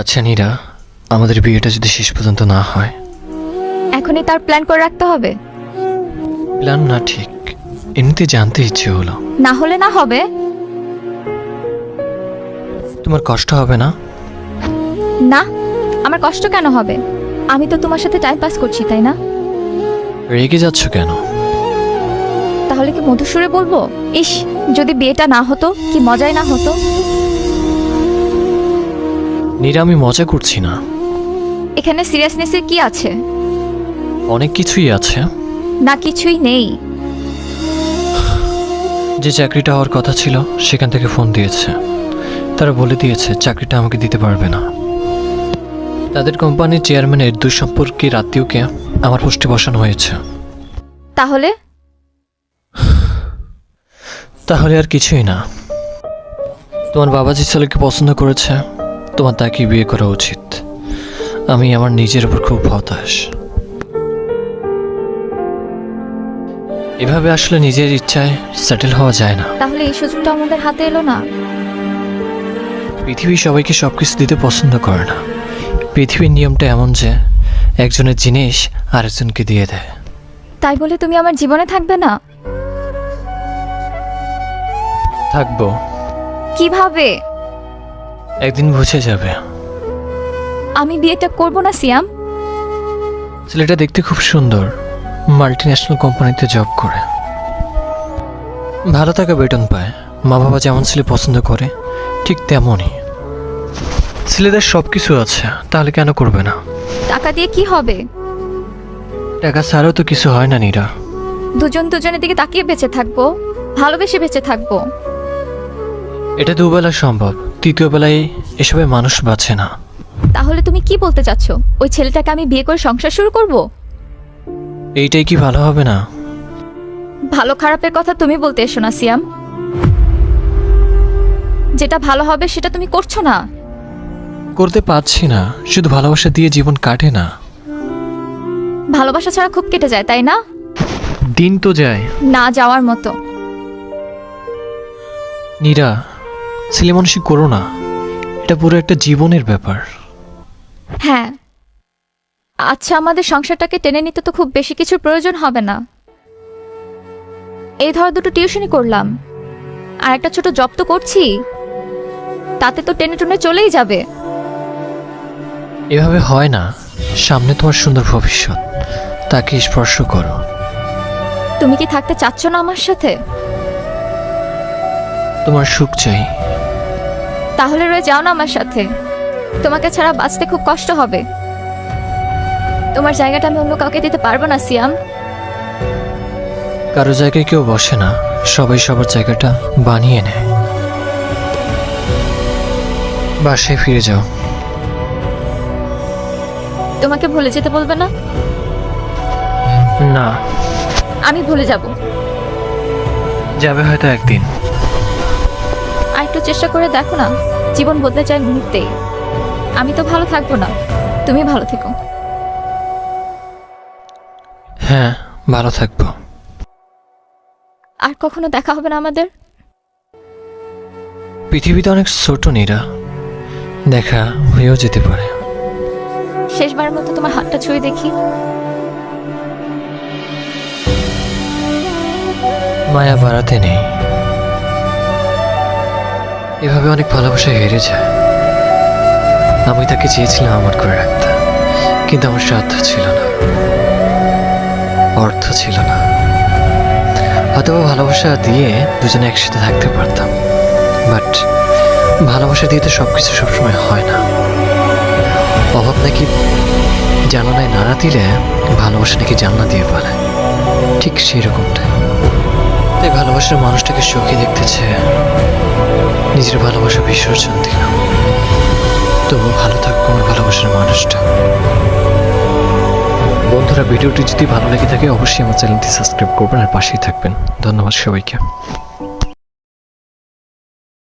আচ্ছা নীরা আমাদের বিয়েটা যদি শেষ পর্যন্ত না হয়? এখনই তার প্ল্যান করে রাখতে হবে। প্ল্যান না ঠিক এমনিতে জানতে ইচ্ছে হলো। না হলে না হবে। তোমার কষ্ট হবে না? না আমার কষ্ট কেন হবে? আমি তো তোমার সাথে টাইম পাস করছি তাই না? রেগে যাচ্ছ কেন? তাহলে কি মধুসূরে বলব? ইস যদি বিয়েটা না হতো কি মজাই না হতো। নীরা আমি মজা করছি না। এখানে সিরিয়াসনেসের কি আছে? অনেক কিছুই আছে। না কিছুই নেই। যে চাকরিটা হওয়ার কথা ছিল সেখান থেকে ফোন দিয়েছে। তারা বলে দিয়েছে চাকরিটা আমাকে দিতে পারবে না। তাদের কোম্পানির চেয়ারম্যানের দুঃসম্পর্কের আত্মীয়কে আমার পোস্টে বসানো হয়েছে। তাহলে? তাহলে আর কিছুই না। তোমার বাবা যে ছেলেকে পছন্দ করেছে। তোমার তাকে বিয়ে করা উচিত। আমি আমার নিজের উপর খুব হতাশ। এভাবে আসলে নিজের ইচ্ছায় সেটেল হওয়া যায় না। তাহলে এই সুযোগটা আমাদের হাতে এলো না? পৃথিবী সবাইকে সবকিছু দিতে পছন্দ করে না। পৃথিবীর নিয়মটা এমন যে একজনের জিনিস আরেকজনকে দিয়ে দেয়। তাই বলে তুমি আমার জীবনে থাকবে না? থাকব। কীভাবে? একদিন বুঝে যাবে। আমি বিয়েটা করব না সিয়াম। ছেলেটা দেখতে খুব সুন্দর। মাল্টি ন্যাশনাল কোম্পানিতে জব করে। ভালো টাকা বেতন পায়। মা বাবা যেমন ছেলে পছন্দ করে ঠিক তেমনই। ছেলেদের সব কিছু আছে তাহলে কেন করবে না? টাকা দিয়ে কি হবে? টাকা ছাড়াও তো কিছু হয় না নীরা। দুজন দুজনের দিকে তাকিয়ে বেঁচে থাকব ভালোবেসে বেঁচে থাকব। এটা দুবেলা সম্ভব। তৃতীয় বেলায় এসবে মানুষ বাঁচে না। তাহলে তুমি কি বলতে চাচ্ছ? ওই ছেলেটাকে আমি বিয়ে করে সংসার শুরু করব? এইটাই কি ভালো হবে না? ভালো খারাপের কথা তুমি বলতে এসো না সিয়াম। যেটা ভালো হবে সেটা তুমি করছ না? করতে পারছি না। শুধু ভালোবাসা দিয়ে জীবন কাটে না। ভালোবাসা ছাড়া খুব কেটে যায় তাই না? দিন তো যায়। না যাওয়ার মতো। নীরা ছেলে মানুষই করো না। এটা পুরো একটা জীবনের ব্যাপার। হ্যাঁ। আচ্ছা আমাদের সংসারটাকে টেনে নিতে তো খুব বেশি কিছুর প্রয়োজন হবে না। এই ধর দুটো টিউশনই করলাম। আর একটা ছোট জব তো করছি। তাতে তো টেনে টুনে চলেই যাবে। এভাবে হয় না। সামনে তোমার সুন্দর ভবিষ্যৎ। তাকে স্পর্শ করো। তুমি কি থাকতে চাচ্ছ না আমার সাথে? তোমার সুখ চাই। তাহলে রয়ে যাও না আমার সাথে। তোমাকে ছাড়া বাঁচতে খুব কষ্ট হবে। তোমার জায়গাটা আমি অন্য কাউকে দিতে পারব না সিয়াম। কারও জায়গায় কেউ বসে না। সবাই সবার জায়গাটা বানিয়ে নেয়। বাসায় ফিরে যাও। তোমাকে ভুলে যেতে বলবে না? না। আমি ভুলে যাব। যাবে হয়তো একদিন। আর একটু চেষ্টা করে দেখো না জীবন বদলে যায় মুহূর্তেই। আমি তো ভালো থাকব না তুমি ভালো থেকো। হ্যাঁ ভালো থাকব। আর কখনো দেখা হবে না আমাদের? পৃথিবীতে অনেক ছোট নীরা দেখা হয়েও যেতে পারে। শেষবার মতো তোমার হাতটা ছুঁয়ে দেখি। মায়া বাড়াতে নেই। এভাবে অনেক ভালোবাসা হেরে যায়। আমি তাকে চেয়েছিলাম আমার করে রাখতে, কিন্তু আমার সাধ্য ছিল না। অর্থ ছিল না। হয়তো ভালোবাসা দিয়ে দুজনে একসাথে থাকতে পারতাম। বাট ভালোবাসা দিয়ে তো সব কিছু সবসময় হয় না। অভাব নাকি জানালায় নাড়া দিলে ভালোবাসা নাকি জানলা দিয়ে পারে ঠিক সেই রকমটাই তাই ভালোবাসার মানুষটাকে সুখী দেখতেছে নিজের ভালোবাসা বিসর্জন দিলাম তবু ভালো থাকব আমার ভালোবাসার মানুষটা। বন্ধুরা, ভিডিওটি যদি ভালো লেগে থাকে, অবশ্যই আমার চ্যানেলটি সাবস্ক্রাইব করবেন আর পাশেই থাকবেন। ধন্যবাদ সবাইকে।